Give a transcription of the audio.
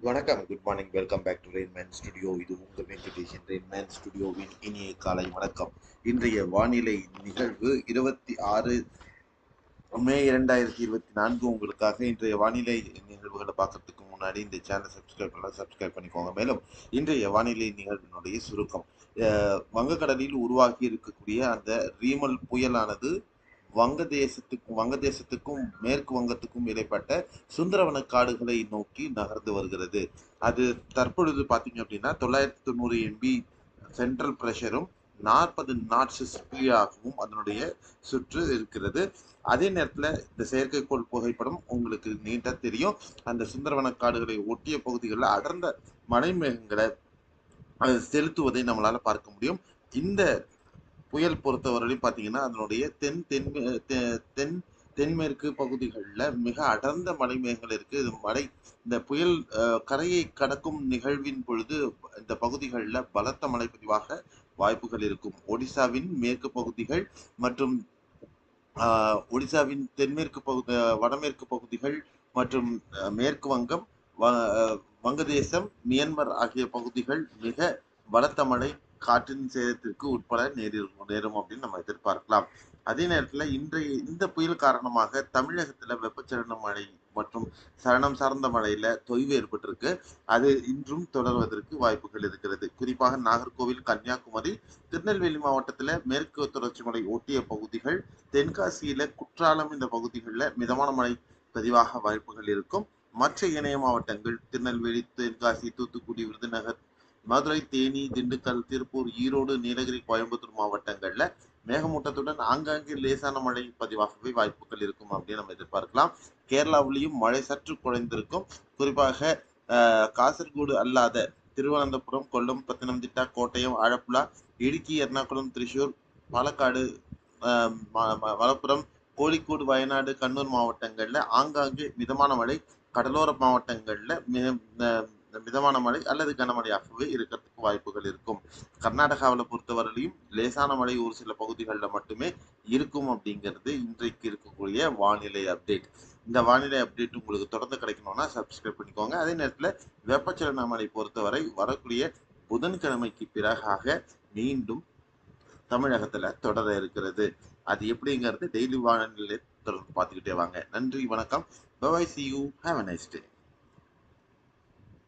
வணக்கம். Good morning welcome back to Rainman studio இது உங்கள் வெங்கடேஷன் ரெயின்மேன் ஸ்டுடியோவின் இனிய காலை வணக்கம். இன்றைய வானிலை நிகழ்வு இருபத்தி ஆறு மே இரண்டாயிரத்தி இருபத்தி நான்கு. உங்களுக்காக இன்றைய வானிலை நிகழ்வுகளை பார்க்கறதுக்கு முன்னாடி இந்த சேனலை சப்ஸ்கிரைப் பண்ணலாம் சப்ஸ்கிரைப் பண்ணிக்கோங்க. மேலும் இன்றைய வானிலை நிகழ்வினுடைய சுருக்கம். அஹ் வங்கக்கடலில் உருவாகி இருக்கக்கூடிய அந்த ரீமல் புயலானது வங்கதேசத்துக்கும் வங்கதேசத்துக்கும் மேற்கு வங்கத்துக்கும் இடைப்பட்ட சுந்தரவன காடுகளை நோக்கி நகர்ந்து வருகிறது. அது தற்பொழுது பார்த்தீங்க அப்படின்னா தொள்ளாயிரத்தி தொண்ணூறு எம்பி சென்ட்ரல் ப்ரெஷரும் நாற்பது நாட்ஸ் ஸ்பீடாகவும் அதனுடைய சுற்று இருக்கிறது. அதே நேரத்தில் இந்த செயற்கைக்கோள் புகைப்படம் உங்களுக்கு நீட்டாக தெரியும். அந்த சுந்தரவன காடுகளை ஒட்டிய பகுதிகளில் அடர்ந்த மலைமேகங்களை செலுத்துவதை நம்மளால் பார்க்க முடியும். இந்த புயல் பொறுத்தவரையிலும் பார்த்தீங்கன்னா அதனுடைய தென் தென் தென் தென்மேற்கு பகுதிகளில் மிக அடர்ந்த மலைமேகங்கள் இருக்கு. இது மலை இந்த புயல் கரையை கடக்கும் நிகழ்வின் பொழுது இந்த பகுதிகளில் பலத்த மழை பதிவாக வாய்ப்புகள் இருக்கும். ஒடிசாவின் மேற்கு பகுதிகள் மற்றும் ஒடிசாவின் தென்மேற்கு பகுதி வடமேற்கு பகுதிகள் மற்றும் மேற்கு வங்கம் வ- வங்கதேசம் மியான்மர் ஆகிய பகுதிகள் மிக பலத்த மழை காற்றின் சேதத்திற்கு உட்பட நேரிடும் நேரும் அப்படின்னு நம்ம எதிர்பார்க்கலாம். அதே நேரத்தில் இன்றைய இந்த புயல் காரணமாக தமிழகத்தில் வெப்பச்சலன மழை மற்றும் சரணம் சார்ந்த மழையில தொய்வு ஏற்பட்டிருக்கு. அது இன்றும் தொடர்வதற்கு வாய்ப்புகள் இருக்கிறது. குறிப்பாக நாகர்கோவில் கன்னியாகுமரி திருநெல்வேலி மாவட்டத்தில் மேற்கு தொடர்ச்சி மலை ஒட்டிய பகுதிகள் தென்காசியில குற்றாலம் இந்த பகுதிகளில் மிதமான மழை பதிவாக வாய்ப்புகள் இருக்கும். மற்ற இணைய மாவட்டங்கள் திருநெல்வேலி தென்காசி தூத்துக்குடி விருதுநகர் மதுரை தேனி திண்டுக்கல் திருப்பூர் ஈரோடு நீலகிரி கோயம்புத்தூர் மாவட்டங்கள்ல மேகமூட்டத்துடன் ஆங்காங்கே லேசான மழை பதிவாகவே வாய்ப்புகள் இருக்கும் அப்படின்னு நம்ம எதிர்பார்க்கலாம். கேரளாவிலையும் மழை சற்று குறைந்திருக்கும். குறிப்பாக காசர்கோடு அல்லாத திருவனந்தபுரம் கொல்லம் பத்தனம்திட்டா கோட்டயம் ஆழப்புழா இடுக்கி எர்ணாகுளம் திரிசூர் பாலக்காடு ஆஹ், மலப்புரம் கோழிக்கோடு வயநாடு கண்ணூர் மாவட்டங்கள்ல ஆங்காங்கே மிதமான மழை. கடலோர மாவட்டங்கள்ல மிதமான மழை அல்லது கனமழையாகவே இருக்கிறதுக்கு வாய்ப்புகள் இருக்கும். கர்நாடகாவில் பொறுத்தவரையிலையும் லேசான மழை ஒரு சில பகுதிகளில் மட்டுமே இருக்கும் அப்படிங்கிறது இன்றைக்கு இருக்கக்கூடிய வானிலை அப்டேட். இந்த வானிலை அப்டேட் உங்களுக்கு தொடர்ந்து கிடைக்கணும்னா சப்ஸ்கிரைப் பண்ணிக்கோங்க. அதே நேரத்தில் வெப்பச்சலனமலை பொறுத்தவரை வரக்கூடிய புதன்கிழமைக்கு பிறகாக மீண்டும் தமிழகத்தில் தொடர இருக்கிறது. அது எப்படிங்கிறது டெய்லி வானிலை தொடர்ந்து பார்த்துக்கிட்டே வாங்க. நன்றி வணக்கம். பவாய் see you have a nice day